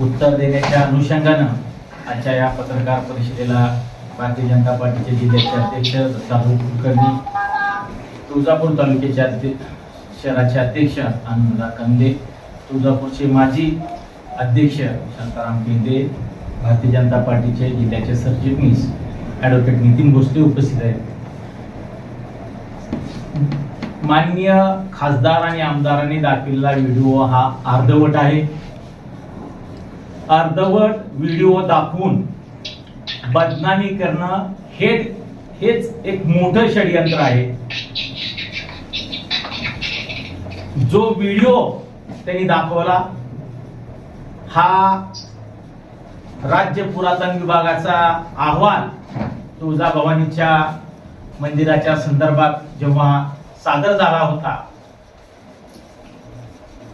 उत्तर देण्याच्या अनुषंगानं आजच्या या पत्रकार परिषदेला भारतीय जनता पार्टीचे जिल्ह्याचे अध्यक्ष दत्ताभाऊ कुलकर्णी तुळजापूर तालुक्याचे अध्यक्ष शहराचे अध्यक्ष आनंदा कंदे तुळजापूरचे माजी अध्यक्ष शांताराम केंदे भारतीय जनता पार्टीचे जिल्ह्याचे सरचिटणीस ॲडव्होकेट नितीन भोसले उपस्थित आहेत. माननीय खासदार आणि आमदारांनी दाखविलेला व्हिडिओ हा अर्धवट आहे. अर्धवट व्हिडिओ दाखवून बदनामी करणं हे हेच एक मोठं षडयंत्र आहे. जो व्हिडिओ त्यांनी दाखवला हा राज्य पुरातन विभागाचा अहवाल तुळजाभवानीच्या मंदिराच्या संदर्भात जेव्हा सादर झाला होता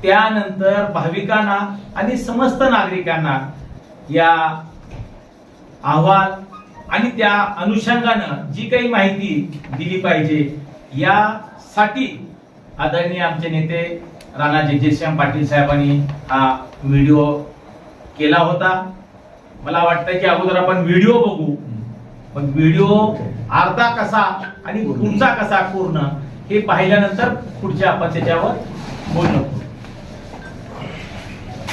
त्यानंतर भाविकांना आणि समस्त नागरिकांना या अहवाल आणि त्या अनुषंगानं जी काही माहिती दिली पाहिजे यासाठी आदरणीय आमचे नेते राणा जगजितसिंह पाटील साहेबांनी हा व्हिडिओ केला होता. मला वाटतं की अगोदर आपण व्हिडिओ बघू. पण व्हिडिओ अर्धा कसा आणि पुढचा कसा पूर्ण हे पाहिल्यानंतर पुढच्या आपण त्याच्यावर बोललो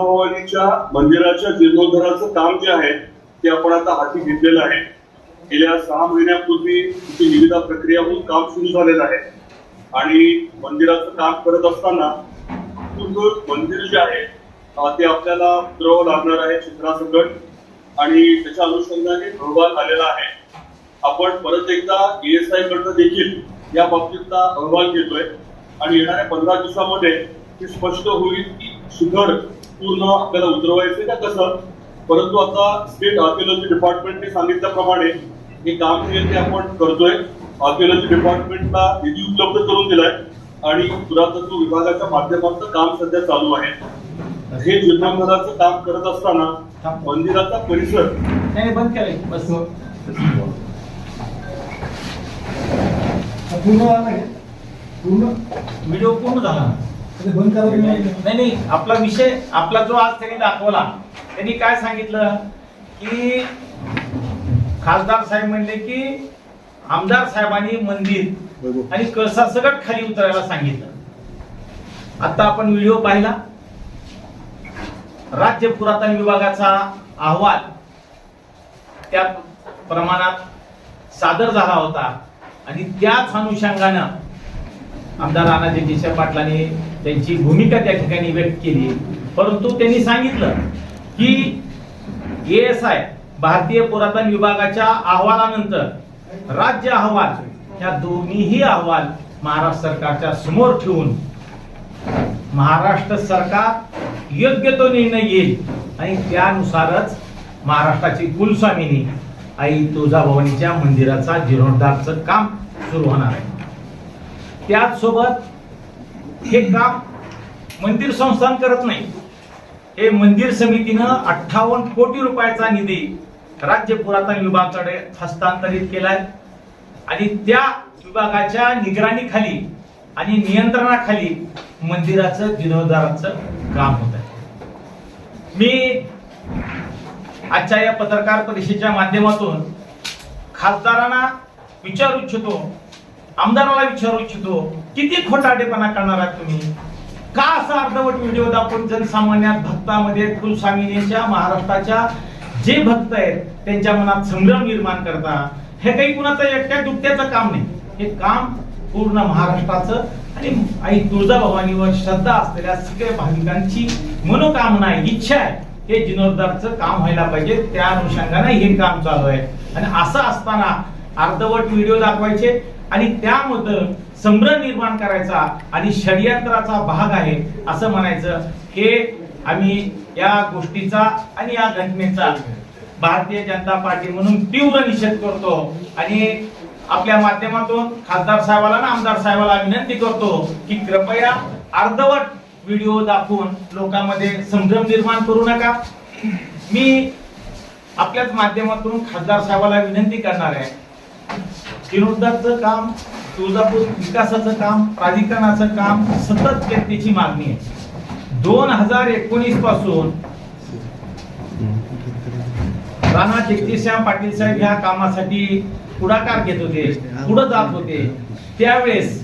आणि मंदिराच्या जीर्णोद्धाराचं काम जे आहे ते आपण आता हाती घेतलेलं आहे. गेल्या सहा महिन्यापूर्वी तिची निविदा प्रक्रिया होऊन काम सुरू झालेलं आहे. आणि मंदिराचं काम करत असताना मंदिर जे आहे ते आपल्याला उतरवावं लागणार आहे चित्रासकट. आणि त्याच्या अनुषंगाने अहवाल आलेला आहे. आपण परत एकदा ईएसआय कडनं देखील या बाबतीतला अहवाल घेतोय. आणि येणाऱ्या पंधरा दिवसामध्ये हे स्पष्ट होईल की सुधड पूर्ण आपल्याला उतरवायचे का कसं? परंतु आता स्टेट आर्किओलॉजी डिपार्टमेंटने सांगितल्याप्रमाणे हे काम जे आहे ते आपण करतोय. आर्किओलॉजी डिपार्टमेंटला निधी उपलब्ध करून दिलाय आणि पुरातत्व विभागाच्या माध्यमातून काम सध्या चालू आहे. हे जीर्णोद्धाराचं काम करत असताना मंदिराचा परिसर बंद केलंय. बस. पूर्ण पूर्ण? व्हिडिओ पूर्ण झाला. बंद तुम्ही नाही? नाही आपला विषय आपला जो आज त्यांनी दाखवला त्यांनी काय सांगितलं? की खासदार साहेब म्हणले की आमदार साहेबांनी मंदिर आणि कळसा सगळं खाली उतरायला सांगितलं. आता आपण व्हिडिओ पाहिला. राज्य पुरातन विभागाचा अहवाल त्या प्रमाणात सादर झाला होता. आणि त्याच अनुषंगानं आमदार राणा जगदीश पाटलांनी त्यांची भूमिका त्या ठिकाणी व्यक्त केली. परंतु त्यांनी सांगितलं की एस आय भारतीय पुरातन विभागाच्या अहवालानंतर राज्य अहवाल ह्या दोन्हीही अहवाल महाराष्ट्र सरकारच्या समोर ठेवून महाराष्ट्र सरकार योग्य तो निर्णय घेईल आणि त्यानुसारच महाराष्ट्राची कुलस्वामिनी आई तुळजाभवानीच्या मंदिराचा जीर्णोद्धारचं काम सुरू होणार आहे. त्याचसोबत हे काम मंदिर संस्थान करत नाही. हे मंदिर समितीनं अठ्ठावन्न कोटी रुपयाचा निधी राज्य पुरातन विभागाकडे हस्तांतरित केलाय. आणि त्या विभागाच्या निगराणीखाली आणि नियंत्रणाखाली मंदिराचं जीर्णोद्धाराचं काम होत आहे. मी आजच्या या पत्रकार परिषदेच्या माध्यमातून खासदारांना विचारू इच्छितो आमदाराला विचारू इच्छितो किती खोटाटेपणा करणार आहात तुम्ही? का असा अर्धवट व्हिडिओ दाखवून जनसामान्यात भक्तामध्ये कुलस्वामिनीच्या महाराष्ट्राच्या जे भक्त आहेत त्यांच्या मनात संभ्रम निर्माण करता? हे काही कुणाचं एकट्या दुकट्याचं काम नाही. हे काम पूर्ण महाराष्ट्राचं आणि आई तुळजाभवानीवर श्रद्धा असलेल्या सगळ्या भाविकांची मनोकामना आहे इच्छा आहे. हे जीर्णोद्धारचं काम व्हायला पाहिजे त्या अनुषंगाने हे काम चालू आहे. आणि असं असताना अर्धवट व्हिडिओ दाखवायचे आणि त्यामधून संभ्रम निर्माण करायचा आणि षडयंत्राचा भाग आहे असं म्हणायचं. हे आम्ही या गोष्टीचा आणि या घटनेचा भारतीय जनता पार्टी म्हणून तीव्र निषेध करतो आणि आपल्या माध्यमातून खासदार साहेबाला आणि आमदार साहेबाला विनंती करतो की कृपया अर्धवट व्हिडिओ दाखवून लोकांमध्ये संभ्रम निर्माण करू नका. मी आपल्याच माध्यमातून खासदार साहेबाला विनंती करणार आहे जीर्णोद्धारचं काम तुळजापूर विकासाचं काम प्राधिकरणाचं काम सतत जनतेची मागणी आहे. दोन हजार एकोणीसपासून राणा जगदीशश्याम पाटील साहेब ह्या कामासाठी पुढाकार घेत होते पुढे जात होते. त्यावेळेस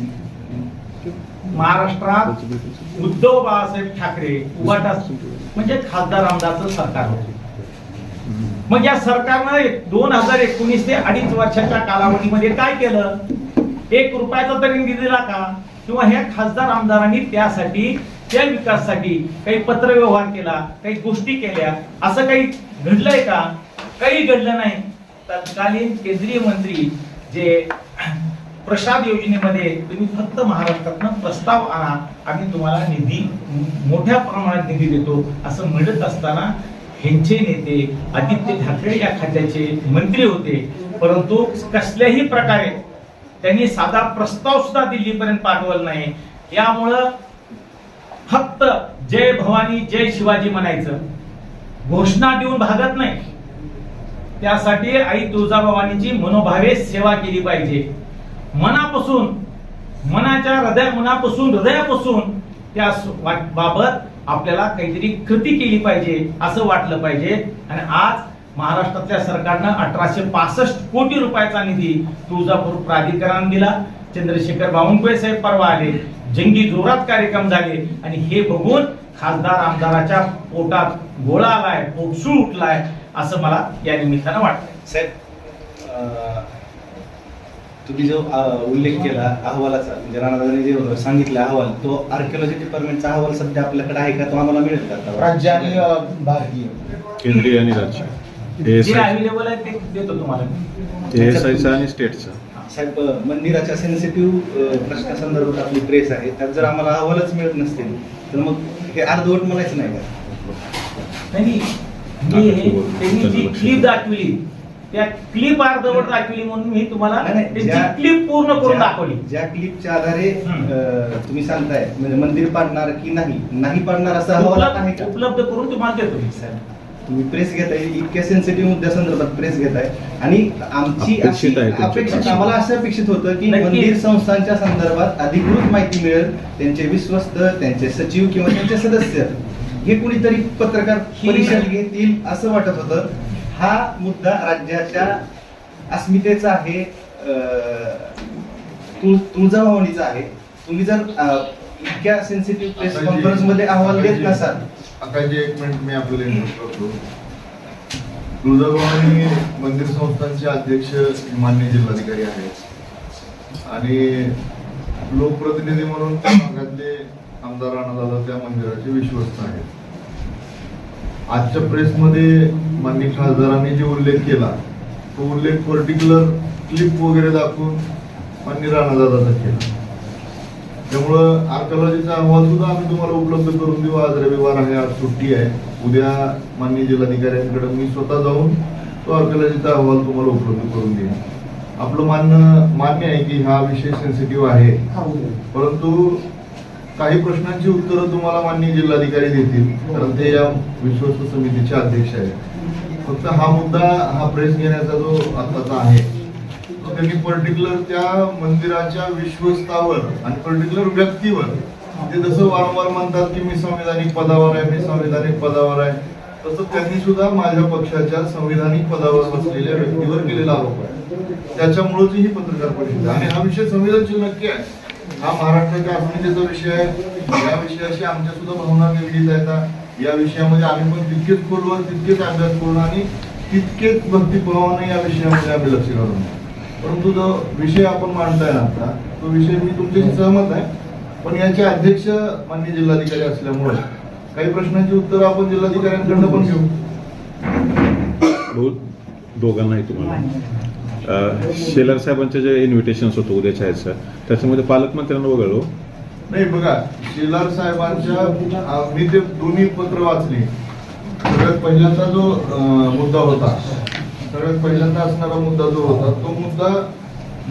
महाराष्ट्रात उद्धव बाळासाहेब ठाकरे उभाटा म्हणजे खासदार आमदारचं सरकार होते. मग या सरकारनं दोन हजार एकोणीस ते अडीच वर्षाच्या कालावधीमध्ये काय केलं? एक रुपयाचा तरी निधी दिला का? किंवा ह्या खासदार आमदारांनी त्यासाठी त्या विकासासाठी काही पत्र व्यवहार केला काही गोष्टी केल्या? असं काही घडलंय का? काही घडलं नाही. तत्कालीन केंद्रीय मंत्री जे प्रसाद योजनेमध्ये तुम्ही फक्त महाराष्ट्रातनं प्रस्ताव आणा आम्ही तुम्हाला निधी मोठ्या प्रमाणात निधी देतो असं म्हणत असताना ह्यांचे नेते आदित्य ठाकरे या खात्याचे मंत्री होते. परंतु कसल्याही प्रकारे त्यांनी साधा प्रस्ताव सुद्धा दिल्लीपर्यंत पाठवला नाही. यामुळं फक्त जय भवानी जय शिवाजी म्हणायचं. घोषणा देऊन भागत नाही. त्यासाठी आई तुळजाभवानीची मनोभावे सेवा केली पाहिजे. मनापासून मनाच्या हृदय मनापासून हृदयापासून त्या बाबत आपल्याला काहीतरी कृती केली पाहिजे असं वाटलं पाहिजे. आणि आज महाराष्ट्रातल्या सरकारनं अठराशे पासष्ट कोटी रुपयाचा निधी तुळजापूर प्राधिकरण दिला. चंद्रशेखर बावनकुळे साहेब परवा आले. जंगी जोरात कार्यक्रम झाले. आणि हे बघून खासदार आमदाराच्या पोटात गोळा आलाय पोटसूळ उठलाय असं मला या निमित्तानं वाटतंय. साहेब अं, तुम्ही जो उल्लेख केला अहवालाचा म्हणजे राणादादांनी जे सांगितलं अहवाल तो आर्किओलॉजी डिपार्टमेंटचा अहवाल सध्या आपल्याकडे आहे का? तो आम्हाला मिळेल का? राज्य आणि भारतीय. केंद्रीय आणि राज्य. जे एएसआय अवेलेबल आहे ते देतो तुम्हाला. एएसआयचं आणि स्टेटचं साहेब मंदिराच्या सेन्सिटिव्ह प्रश्नासंदर्भात आपली प्रेस आहे. त्यात जर आम्हाला अहवालच मिळत नसतील तर मग हे अर्धवट म्हणायचं नाही का? नाही दाखवली त्या क्लिप अर्धवट दाखवली म्हणून मी तुम्हाला नाही, नाही, त्यांची ज्या- क्लिप पूर्ण करून ज्या- दाखवली ज्या क्लिपच्या आधारे हम्म. अं, तुम्ही सांगताय म्हणजे मंदिर पाडणार की नाही नाही पाडणार असं आहे उपलब्ध का उपलब्ध करून तुम्हाला देतो मी. साहेब, तुम्ही प्रेस घेताय इतक्या सेन्सिटिव्ह मुद्द्यासंदर्भात प्रेस घेताय आणि आमची अपेक्षित अशी आहे तुमची अपेक्षित भाषा. आम्हाला असं अपेक्षित होतं की नक्की. मंदिर संस्थांच्या संदर्भात अधिकृत माहिती मिळेल त्यांचे विश्वस्त त्यांचे सचिव किंवा त्यांचे सदस्य हे कुणीतरी पत्रकार ही- परिषद घेतील असं वाटत होतं हा मुद्दा राज्याच्या अस्मितेचा आहे तुळजाभवानीचा आहे. तुम्ही जर इतक्या सेन्सिटिव्ह प्रेस कॉन्फरन्समध्ये अहवाल देत नसाल. आता जे एक मिनिट मी आपल्याला करतो. तुळजाभवानी मंदिर संस्थांचे अध्यक्ष मान्य जिल्हाधिकारी आहेत. आणि लोकप्रतिनिधी म्हणून त्या भागातले आमदार राणादादा त्या मंदिराचे विश्वस्त आहेत. आजच्या प्रेसमध्ये मान्य खासदारांनी जे उल्लेख केला तो उल्लेख पर्टिक्युलर क्लिप वगैरे दाखवून मान्य राणादादाचा केला. त्यामुळं आर्कॉलॉजीचा अहवाल सुद्धा आम्ही तुम्हाला उपलब्ध करून देऊ. आज रविवार आहे आज सुट्टी आहे. उद्या मान्य जिल्हाधिकाऱ्यांकडे मी स्वतः जाऊन तो आर्कॉलॉजीचा अहवाल तुम्हाला उपलब्ध करून देईन. आपलं मानणं मान्य आहे की हा विषय सेन्सिटिव्ह आहे. हा. परंतु काही प्रश्नांची उत्तरं तुम्हाला मान्य जिल्हाधिकारी देतील कारण ते या विश्वस्त समितीचे अध्यक्ष आहेत. फक्त हा मुद्दा हा प्रेस घेण्याचा जो आताचा आहे तो त्यांनी पर्टिक्युलर त्या मंदिराच्या विश्वस्तावर आणि पर्टिक्युलर व्यक्तीवर ते जसं वारंवार म्हणतात की मी संविधानिक पदावर आहे मी संविधानिक पदावर आहे तसं त्यांनी सुद्धा माझ्या पक्षाच्या संविधानिक पदावर बसलेल्या व्यक्तीवर केलेला आरोप आहे. त्याच्यामुळेच ही पत्रकार परिषद आणि हा विषय संवेदनशील नक्की आहे. हा महाराष्ट्राच्या अस्मितेचा विषय आहे. या विषयाशी आमच्या सुद्धा भावना निगडीत आहेत या विषयामध्ये आम्ही पण तितकेच खोलवर तितकेच अभ्यास करून आणि तितकेच भक्तिभावाने या विषयामध्ये आम्ही लक्ष घालून परंतु जो विषय आपण मांडताय ना आता तो विषय मी तुमच्याशी सहमत आहे. पण याचे अध्यक्ष मान्य जिल्हाधिकारी असल्यामुळे काही प्रश्नांची उत्तर आपण जिल्हाधिकाऱ्यांकडनं पण घेऊ. दोघांनाही तुम्हाला. शेलार साहेबांचं जे इन्व्हिटेशन्स होतं उद्याच्या ह्याचं त्याच्यामध्ये पालकमंत्र्यांना वगळलो. नाही बघा शेलार साहेबांच्या मी ते दोन्ही पत्र वाचली. सगळ्यात पहिल्यांदा जो मुद्दा होता सगळ्यात पहिल्यांदा असणारा मुद्दा जो होता तो मुद्दा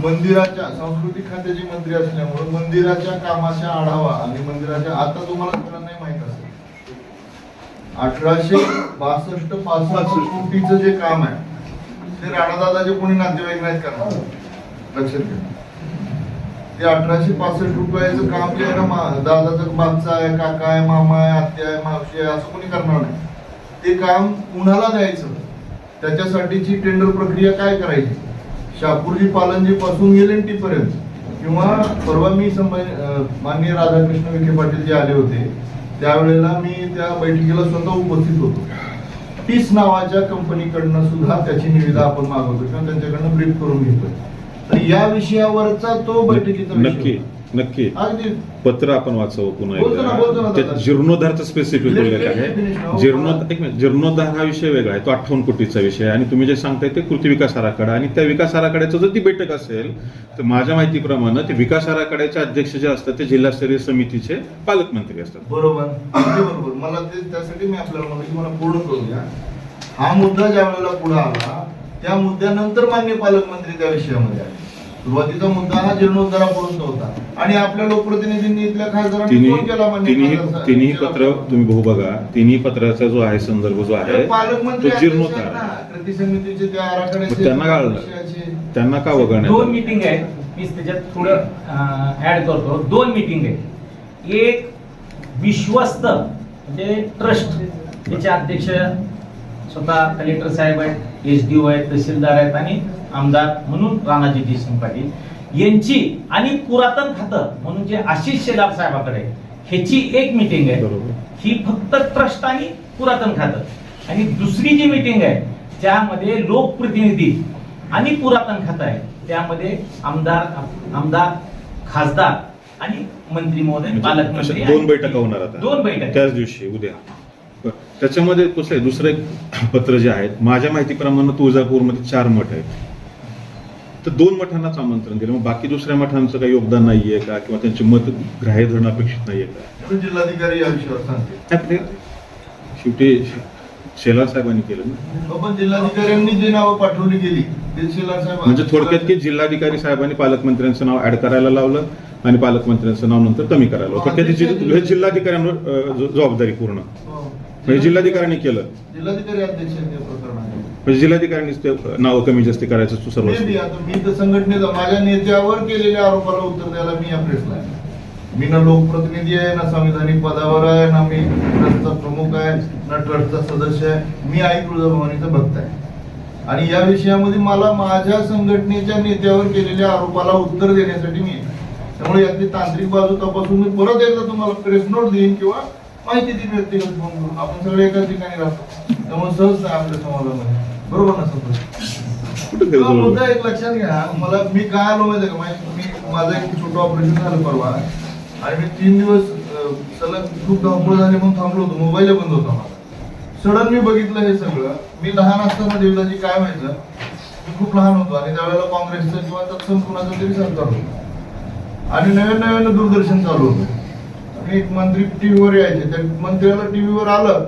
मंदिराच्या सांस्कृतिक खात्याचे मंत्री असल्यामुळे मंदिराच्या कामाचा आढावा आणि मंदिराच्या आता तुम्हाला सगळ्यांनाही माहीत असेल. अठराशे बासष्ट पासष्ट. कोटीचं जे काम आहे ते राणादादाचे कोणी नातेवाईक नाहीत करणार. लक्षात घ्या. ते अठराशे पासष्ट रुपयाचं काम जे आहे ना दादाचं बादचा आहे काका आहे मामा आहे आत्या आहे मावशी आहे असं कोणी करणार नाही. ते काम कुणाला द्यायचं? त्याच्यासाठीची टेंडर प्रक्रिया काय करायची? शापूरजी पालनजी पासून गेले टीपर्यंत किंवा परवा मी संभाजी माननीय राधाकृष्ण विखे पाटील जे आले होते त्यावेळेला मी त्या बैठकीला स्वतः उपस्थित होतो. टीस नावाच्या कंपनीकडनं सुद्धा त्याची निविदा आपण मागवतो किंवा त्यांच्याकडनं ब्रीफ करून घेतोय तर या विषयावरचा तो बैठकीचा विषय नक्की. नक्की. पत्र आपण वाचावं पुन्हा एकदा. त्यात जीर्णोद्धारचं स्पेसिफिक उल्लेख आहे. जीर्णोद्धार एक मिनिट. जीर्णोद्धार हा विषय वेगळा आहे. तो अठ्ठावन्न कोटीचा विषय आहे. आणि तुम्ही जे सांगताय ते कृती विकास आराखडा. आणि त्या विकास आराखड्याचं जर ती बैठक असेल तर माझ्या माहितीप्रमाणे ते विकास आराखड्याचे अध्यक्ष जे असतात ते जिल्हास्तरीय समितीचे पालकमंत्री असतात. बरोबर. मला ते त्यासाठी मी आपल्याला मला पूर्ण करू द्या. हा मुद्दा ज्या वेळेला पुढे आला त्या मुद्द्यानंतर मान्य पालकमंत्री त्या विषयामध्ये आले. सुरुवातीचा मुद्दा हा जीर्णोद्धारापर्यंत होता आणि आपल्या लोकप्रतिनिधींनी इथल्या खासदारांनी तिन्ही फोन केला मान्य तिन्ही खासदार- तिन्ही पत्र तुम्ही भाऊ बघा तिन्ही पत्राचा जो आहे संदर्भ जो आहे तो जीर्णोद्धार आहे. कृती समितीचे त्या आराखड्याचे मग त्यांना. विषयाचे. त्यांना का वगळण्यात दोन आलं? मीटिंग आहेत मी त्याच्यात थोडं ऍड करतो दोन मीटिंग आहेत एक विश्वस्त म्हणजे ट्रस्ट त्याचे अध्यक्ष स्वतः कलेक्टर साहेब आहेत एस डी ओ आहेत तहसीलदार आहेत आणि आमदार म्हणून राणाजी जयसिंग पाटील यांची आणि पुरातन खातं म्हणून जे आशिष शेलार साहेबाकडे ह्याची एक मीटिंग आहे. बरोबर. ही फक्त ट्रस्ट आणि पुरातन खातं. आणि दुसरी जी मीटिंग आहे त्यामध्ये लोकप्रतिनिधी आणि पुरातन खातं आहे त्यामध्ये आमदार आमदार खासदार आणि मंत्री महोदय म्हणजे पालकमंत्री दोन बैठका होणार आता. दोन बैठका त्याच दिवशी उद्या. त्याच्यामध्ये कसं आहे दुसरं एक पत्र जे आहेत माझ्या माहितीप्रमाणे तुळजापूरमध्ये चार मठ आहेत. तर दोन मठांनाच आमंत्रण दिलं. मग बाकी दुसऱ्या मठांचं काही योगदान नाहीये का? किंवा त्यांचे मत ग्राह्य धरणं अपेक्षित नाहीये का? जिल्हाधिकारी या विषयावर सांगते शेवटी शेलार साहेबांनी केलं ना? पण जिल्हाधिकाऱ्यांनी जी नावं पाठवली गेली ते शिलार साहेब म्हणजे थोडक्यात की जिल्हाधिकारी साहेबांनी पालकमंत्र्यांचं नाव ऍड करायला लावलं आणि पालकमंत्र्यांचं नाव नंतर कमी करायला लावलं. थोडक्यात ही जिल्हाधिकाऱ्यांवर जबाबदारी पूर्ण. हो. म्हणजे जिल्हाधिकाऱ्यांनी केलं. जिल्हाधिकारी अध्यक्ष म्हणजे जिल्हाधिकाऱ्यांनीच ते नाव कमी जास्त करायचं तू सर्व आता मी तर संघटनेचा माझ्या नेत्यावर केलेल्या आरोपाला उत्तर द्यायला मी या प्रेसला आहे. मी ना लोकप्रतिनिधी आहे ना संविधानिक पदावर आहे ना मी ट्रस्टचा प्रमुख आहे ना ट्रस्टचा सदस्य आहे. मी आई तुळजाभवानीचा भक्त आहे. आणि या विषयामध्ये मला माझ्या संघटनेच्या नेत्यावर केलेल्या आरोपाला उत्तर देण्यासाठी मी आहे. त्यामुळे यातली तांत्रिक बाजू तपासून मी परत एकदा तुम्हाला प्रेस नोट देईन किंवा माहिती देईन व्यक्तिगत फोन करून. आपण सगळे एकाच ठिकाणी राहतो. त्यामुळे सहज नाही आपल्या समाजामध्ये. बरोबर ना हा गेलं मुद्दा एक लक्षात घ्या. मला मी काय आलो माहिती का? माहिती मी माझं एक छोटं ऑपरेशन झालं परवा. आणि मी तीन दिवस सलग खूप धावपळ झाली म्हणून थांबलो होतो. मोबाईल बंद होता माझा. सडन मी बघितलं हे सगळं. मी लहान असताना देवदाजी काय व्हायचं? मी खूप लहान होतो आणि त्यावेळेला काँग्रेसचं किंवा तत्सम कुणाचं तरी सरकार होतं. आणि नवीन नवीन दूरदर्शन चालू होतं. आणि एक मंत्री टीव्हीवर यायचे. त्या मंत्र्याला टीव्हीवर आलं.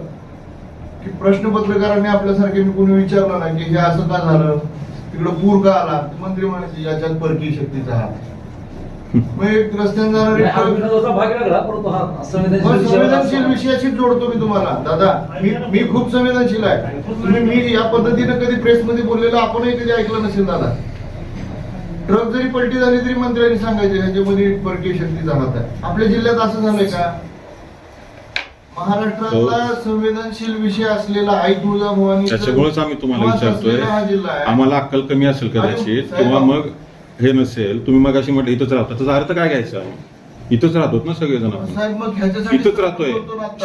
की प्रश्न पत्रकारांनी आपल्यासारखे मी कोणी विचारलं ना की हे असं का झालं? तिकडं पूर का आला? मंत्री म्हणायचे याच्यात परकीय शक्तीचा हात एक रस्त्याने जाणारी मग संवेदनशील विषयाशी जोडतो मी तुम्हाला. दादा मी मी खूप संवेदनशील आहे. तुम्ही मी या पद्धतीने कधी प्रेसमध्ये बोललेलं आपणही कधी ऐकलं नसेल दादा. ट्रक जरी पलटी झाली तरी मंत्र्यांनी सांगायचे ह्याच्यामध्ये परकीय शक्तीचा हात आहे. आपल्या जिल्ह्यात असं झालंय का? महाराष्ट्रातला संवेदनशील विषय असलेला आई तुळजाभवानी त्याच्यामुळेच आम्ही तुम्हाला विचारतोय. हा आम्हाला अक्कल कमी असेल कदाचित किंवा मग हे नसेल तुम्ही मग अशी म्हटलं इथंच राहता. त्याचा अर्थ काय घ्यायचा? इथंच राहतो ना सगळेजण आपण. इथंच राहतोय.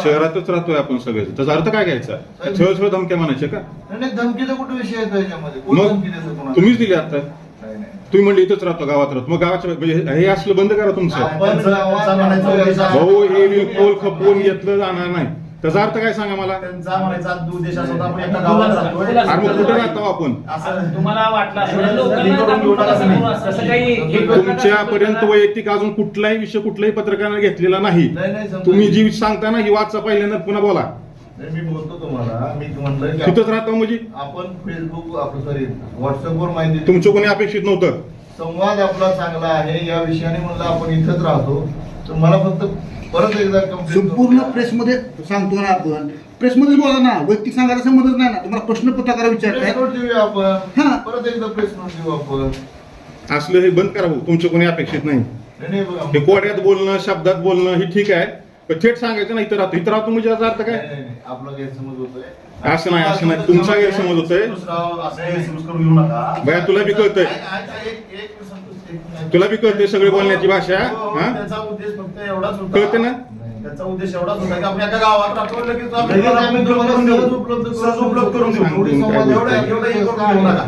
शहरातच राहतोय आपण सगळे त्याचा अर्थ काय घ्यायचा? छळ छळ धमक्या म्हणायचे का? धमकीचा कुठे विषय मग? तुम्हीच दिली आता. तुम्ही म्हणले इथंच राहतो गावात राहतो. मग गावाच्या म्हणजे हे- असलं बंद करा तुमचं. आपण म्हणायचा उद्देश आहे- भाऊ हे बिलकुल खपवून घेतलं जाणार नाही. त्याचा अर्थ काय सांगा मला? त्यांचा म्हणायचा उद्देश असा होता आपण एका गावात राहतोय अरे मग कुठे राहतो आपण? असं तुम्हाला वाटलं असेल लोकांना असं तुमच्यापर्यंत वैयक्तिक अजून कुठलाही विषय कुठल्याही पत्रकाराने घेतलेला नाही. नाही, नाही, समजा. तुम्ही जी सांगता ना ही वाचा पहिल्यांदा पुन्हा बोला. नाही, मी बोलतो तुम्हाला. मी म्हणलं की तिथंच राहतो म्हणजे आपण फेसबुक आपलं सॉरी व्हॉट्सअपवर माहिती. तुमचं कोणी अपेक्षित नव्हतं. संवाद आपला चांगला आहे या विषयाने म्हणलं आपण इथंच राहतो. तर मला फक्त परत एकदा संपूर्ण करून द्या. प्रेसमध्ये सांगतो ना आपण. प्रेसमध्येच बोला ना. वैयक्तिक सांगायला संबंधच नाही ना. तुम्हाला प्रश्न पत्रकार प्रेस विचारताय देऊया आपण. परत एकदा प्रेस नोट देऊ आपण. असलं हे बंद करा भाऊ. तुमचं कोणी अपेक्षित नाही. नाही, नाही बघा. हे कोड्यात बोलणं शब्दात बोलणं हे ठीक आहे. थेट सांगायचं ना इथं राहतो. इथं राहतो म्हणजे याचा अर्थ काय? नाही, नाही. आपला गैरसमज होतोय. असं नाही, असं नाही. तुमचा गैरसमज होतोय. दुसरा असं गैरसमज करून घेऊ नका. बया तुला बी कळतंय. तुला बी कळते सगळी बोलण्याची भाषा? हो, हो, हा? त्याचा उद्देश फक्त एवढाच होता. कळते ना? त्याचा उद्देश एवढाच होता की आपण एका गावात राहतो लगेच उपलब्ध करून देऊ. एवढी एवढं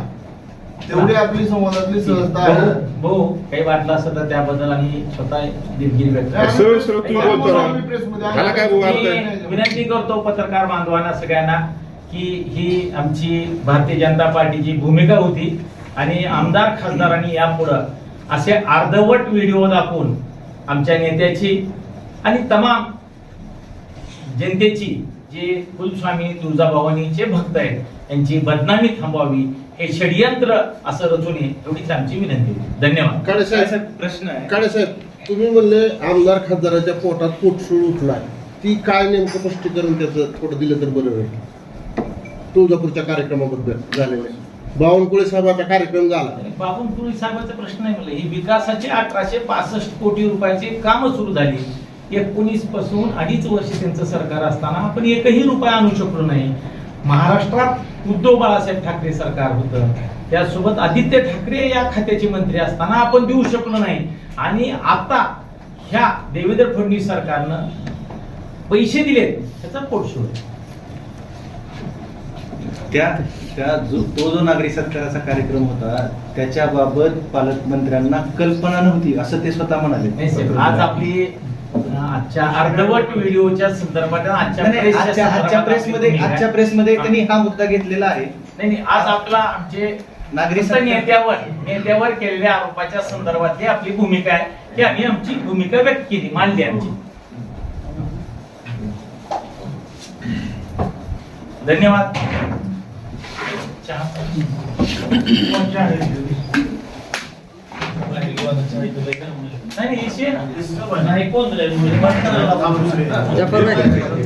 तेवढी आपली संवादातली सहजता आहे. भाऊ काही वाटलं असं तर त्याबद्दल आम्ही स्वतः दिलगिरी व्यक्त. सरळ सरळ आम्ही काय मी विनंती करतो पत्रकार बांधवांना सगळ्यांना की ही आमची भारतीय जनता पार्टीची भूमिका होती आणि आमदार खासदारांनी यापुढं असे अर्धवट व्हिडिओ दाखवून आमच्या नेत्याची आणि तमाम जनतेची जे कुलस्वामी तुळजाभवानीचे भक्त आहेत यांची बदनामी थांबवावी हे षडयंत्र असं रचू नये एवढीच आमची विनंती होती. धन्यवाद. काळे साहेब प्रश्न आहे. काळे साहेब तुम्ही म्हणले आमदार खासदाराच्या पोटात पोटसूळ उठलाय. ती काय नेमकं स्पष्टीकरण त्याचं थोडं दिलं तर बरं होईल. तुळजापूरच्या कार्यक्रमाबद्दल झालेलं बावनकुळे साहेबाचा कार्यक्रम झाला. बाबनकुळी साहेबांचा प्रश्न आहे मला ही विकासाचे अठराशे पासष्ट कोटी रुपयाचे काम सुरू झाली. एकोणीसपासून अडीच वर्ष त्यांचं सरकार असताना आपण एकही रुपया आणू शकलो नाही. महाराष्ट्रात उद्धव बाळासाहेब ठाकरे सरकार होतं. त्यासोबत आदित्य ठाकरे या खात्याचे मंत्री असताना आपण देऊ शकलो नाही. आणि आता ह्या देवेंद्र फडणवीस सरकारनं पैसे दिलेत. त्याचा पोटशोध आहे. त्या त्या जो तो जो नागरी सत्काराचा कार्यक्रम होता त्याच्याबाबत पालकमंत्र्यांना कल्पना नव्हती असं ते स्वतः म्हणाले. आज आपली आजच्या अर्धवट व्हिडिओच्या संदर्भात आजच्या प्रेसमध्ये. आजच्या प्रेसमध्ये त्यांनी हा मुद्दा घेतलेला आहे. नाही नाही आज आपला आमचे नागरी फक्त सत्कार- नेत्यावर नेत्यावर केलेल्या आरोपाच्या संदर्भातली आपली भूमिका आहे. की आम्ही आमची भूमिका व्यक्त केली मांडली आमची. धन्यवाद. चहा. नाही येशील ना. नाही, कोण दिलंय? थांब दुसरे.